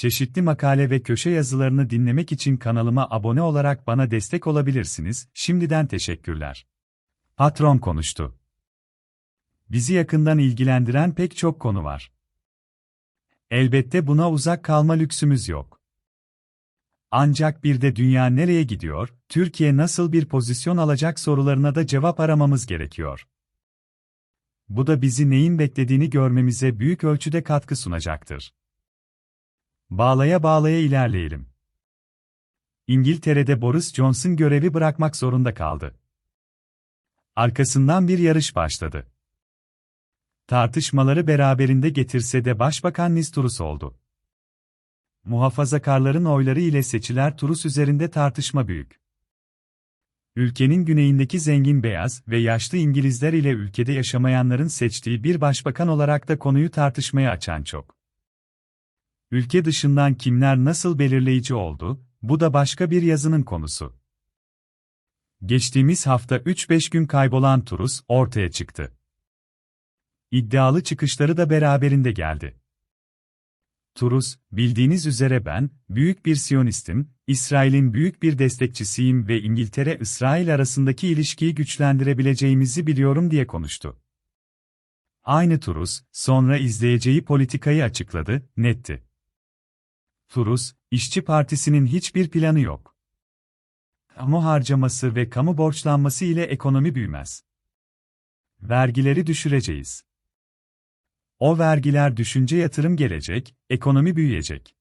Çeşitli makale ve köşe yazılarını dinlemek için kanalıma abone olarak bana destek olabilirsiniz. Şimdiden teşekkürler. Patron konuştu. Bizi yakından ilgilendiren pek çok konu var. Elbette buna uzak kalma lüksümüz yok. Ancak bir de dünya nereye gidiyor, Türkiye nasıl bir pozisyon alacak sorularına da cevap aramamız gerekiyor. Bu da bizi neyin beklediğini görmemize büyük ölçüde katkı sunacaktır. Bağlaya bağlaya ilerleyelim. İngiltere'de Boris Johnson görevi bırakmak zorunda kaldı. Arkasından bir yarış başladı. Tartışmaları beraberinde getirse de Başbakan Liz Truss oldu. Muhafazakarların oyları ile seçiler Truss üzerinde tartışma büyük. Ülkenin güneyindeki zengin beyaz ve yaşlı İngilizler ile ülkede yaşamayanların seçtiği bir başbakan olarak da konuyu tartışmaya açan çok. Ülke dışından kimler nasıl belirleyici oldu, bu da başka bir yazının konusu. Geçtiğimiz hafta 3-5 gün kaybolan Turus ortaya çıktı. İddialı çıkışları da beraberinde geldi. Turus, bildiğiniz üzere ben, büyük bir Siyonistim, İsrail'in büyük bir destekçisiyim ve İngiltere-İsrail arasındaki ilişkiyi güçlendirebileceğimizi biliyorum diye konuştu. Aynı Turus, sonra izleyeceği politikayı açıkladı, netti. Turus, İşçi Partisi'nin hiçbir planı yok. Kamu harcaması ve kamu borçlanması ile ekonomi büyümez. Vergileri düşüreceğiz. O vergiler düşünce yatırım gelecek, ekonomi büyüyecek.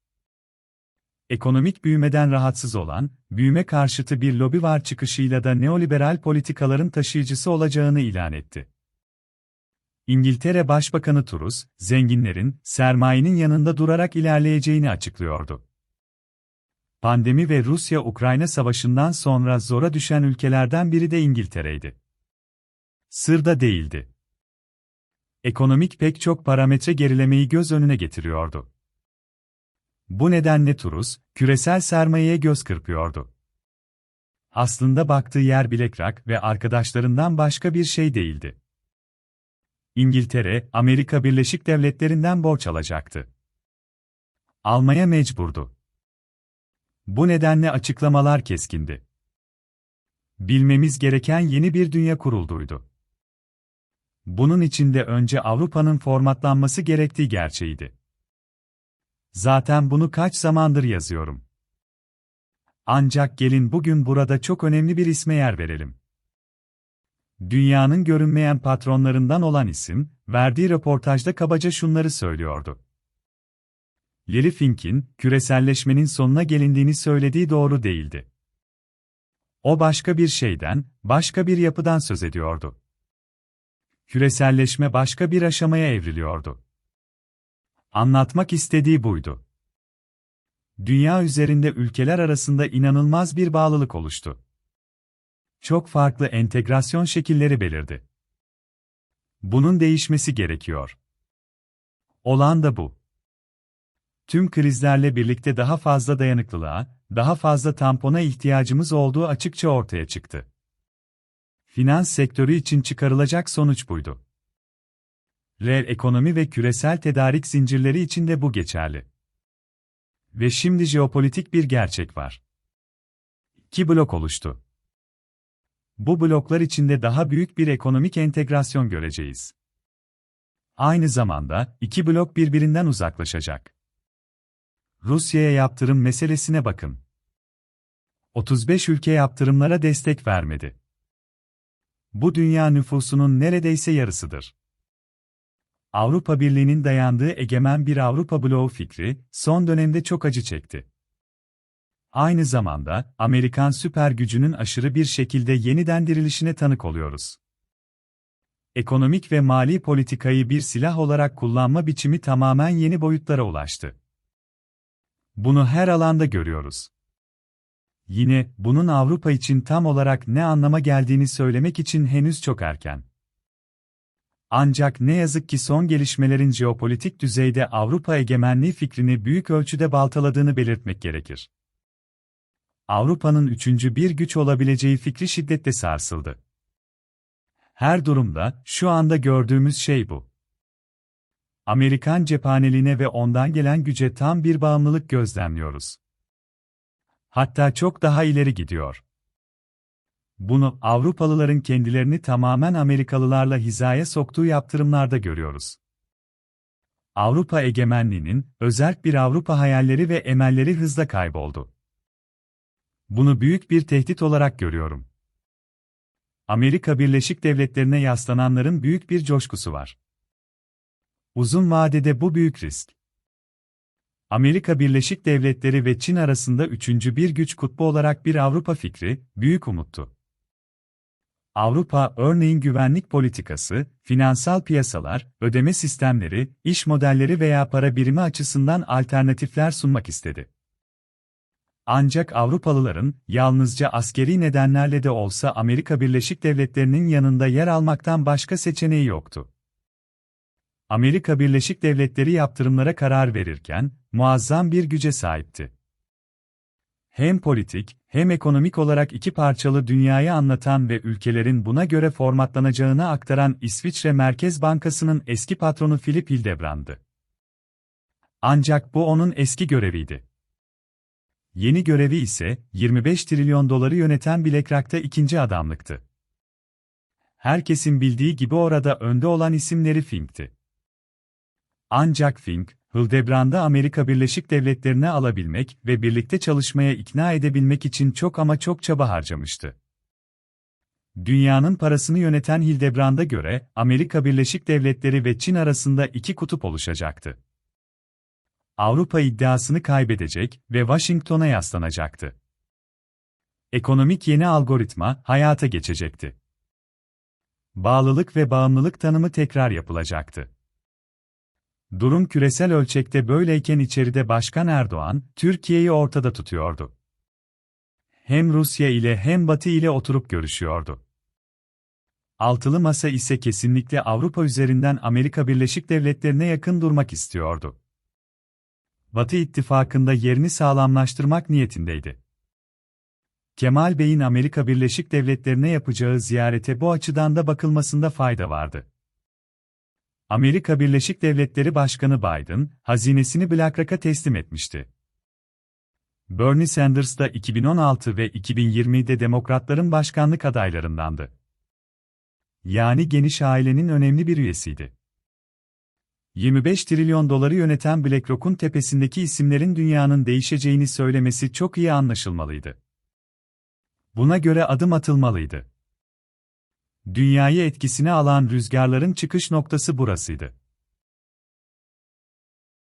Ekonomik büyümeden rahatsız olan, büyüme karşıtı bir lobi var çıkışıyla da neoliberal politikaların taşıyıcısı olacağını ilan etti. İngiltere Başbakanı Truss, zenginlerin, sermayenin yanında durarak ilerleyeceğini açıklıyordu. Pandemi ve Rusya-Ukrayna savaşından sonra zora düşen ülkelerden biri de İngiltere'ydi. Sırda değildi. Ekonomik pek çok parametre gerilemeyi göz önüne getiriyordu. Bu nedenle Truss, küresel sermayeye göz kırpıyordu. Aslında baktığı yer BlackRock ve arkadaşlarından başka bir şey değildi. İngiltere, Amerika Birleşik Devletleri'nden borç alacaktı. Almaya mecburdu. Bu nedenle açıklamalar keskindi. Bilmemiz gereken yeni bir dünya kurulduydu. Bunun içinde önce Avrupa'nın formatlanması gerektiği gerçeğiydi. Zaten bunu kaç zamandır yazıyorum. Ancak gelin bugün burada çok önemli bir isme yer verelim. Dünyanın görünmeyen patronlarından olan isim, verdiği röportajda kabaca şunları söylüyordu. Larry Fink'in, küreselleşmenin sonuna gelindiğini söylediği doğru değildi. O başka bir şeyden, başka bir yapıdan söz ediyordu. Küreselleşme başka bir aşamaya evriliyordu. Anlatmak istediği buydu. Dünya üzerinde ülkeler arasında inanılmaz bir bağlılık oluştu çok farklı entegrasyon şekilleri belirdi. Bunun değişmesi gerekiyor. Olan da bu. Tüm krizlerle birlikte daha fazla dayanıklılığa, daha fazla tampona ihtiyacımız olduğu açıkça ortaya çıktı. Finans sektörü için çıkarılacak sonuç buydu. Reel ekonomi ve küresel tedarik zincirleri için de bu geçerli. Ve şimdi jeopolitik bir gerçek var. İki blok oluştu. Bu bloklar içinde daha büyük bir ekonomik entegrasyon göreceğiz. Aynı zamanda iki blok birbirinden uzaklaşacak. Rusya'ya yaptırım meselesine bakın. 35 ülke yaptırımlara destek vermedi. Bu dünya nüfusunun neredeyse yarısıdır. Avrupa Birliği'nin dayandığı egemen bir Avrupa bloğu fikri son dönemde çok acı çekti. Aynı zamanda, Amerikan süper gücünün aşırı bir şekilde yeniden dirilişine tanık oluyoruz. Ekonomik ve mali politikayı bir silah olarak kullanma biçimi tamamen yeni boyutlara ulaştı. Bunu her alanda görüyoruz. Yine, bunun Avrupa için tam olarak ne anlama geldiğini söylemek için henüz çok erken. Ancak ne yazık ki son gelişmelerin jeopolitik düzeyde Avrupa egemenliği fikrini büyük ölçüde baltaladığını belirtmek gerekir. Avrupa'nın üçüncü bir güç olabileceği fikri şiddetle sarsıldı. Her durumda, şu anda gördüğümüz şey bu. Amerikan cephaneliğine ve ondan gelen güce tam bir bağımlılık gözlemliyoruz. Hatta çok daha ileri gidiyor. Bunu Avrupalıların kendilerini tamamen Amerikalılarla hizaya soktuğu yaptırımlarda görüyoruz. Avrupa egemenliğinin, özerk bir Avrupa hayalleri ve emelleri hızla kayboldu. Bunu büyük bir tehdit olarak görüyorum. Amerika Birleşik Devletleri'ne yaslananların büyük bir coşkusu var. Uzun vadede bu büyük risk. Amerika Birleşik Devletleri ve Çin arasında üçüncü bir güç kutbu olarak bir Avrupa fikri, büyük umuttu. Avrupa, örneğin güvenlik politikası, finansal piyasalar, ödeme sistemleri, iş modelleri veya para birimi açısından alternatifler sunmak istedi. Ancak Avrupalıların, yalnızca askeri nedenlerle de olsa Amerika Birleşik Devletleri'nin yanında yer almaktan başka seçeneği yoktu. Amerika Birleşik Devletleri yaptırımlara karar verirken, muazzam bir güce sahipti. Hem politik, hem ekonomik olarak iki parçalı dünyayı anlatan ve ülkelerin buna göre formatlanacağını aktaran İsviçre Merkez Bankası'nın eski patronu Philip Hildebrand'dı. Ancak bu onun eski göreviydi. Yeni görevi ise 25 trilyon doları yöneten BlackRock'ta ikinci adamlıktı. Herkesin bildiği gibi orada önde olan isimleri Fink'ti. Ancak Fink, Hildebrand'ı Amerika Birleşik Devletleri'ne alabilmek ve birlikte çalışmaya ikna edebilmek için çok ama çok çaba harcamıştı. Dünyanın parasını yöneten Hildebrand'a göre, Amerika Birleşik Devletleri ve Çin arasında iki kutup oluşacaktı. Avrupa iddiasını kaybedecek ve Washington'a yaslanacaktı. Ekonomik yeni algoritma hayata geçecekti. Bağlılık ve bağımlılık tanımı tekrar yapılacaktı. Durum küresel ölçekte böyleyken içeride Başkan Erdoğan, Türkiye'yi ortada tutuyordu. Hem Rusya ile hem Batı ile oturup görüşüyordu. Altılı masa ise kesinlikle Avrupa üzerinden Amerika Birleşik Devletleri'ne yakın durmak istiyordu. Batı ittifakında yerini sağlamlaştırmak niyetindeydi. Kemal Bey'in Amerika Birleşik Devletleri'ne yapacağı ziyarete bu açıdan da bakılmasında fayda vardı. Amerika Birleşik Devletleri Başkanı Biden, hazinesini BlackRock'a teslim etmişti. Bernie Sanders da 2016 ve 2020'de Demokratların başkanlık adaylarındandı. Yani geniş ailenin önemli bir üyesiydi. 25 trilyon doları yöneten BlackRock'un tepesindeki isimlerin dünyanın değişeceğini söylemesi çok iyi anlaşılmalıydı. Buna göre adım atılmalıydı. Dünyayı etkisine alan rüzgarların çıkış noktası burasıydı.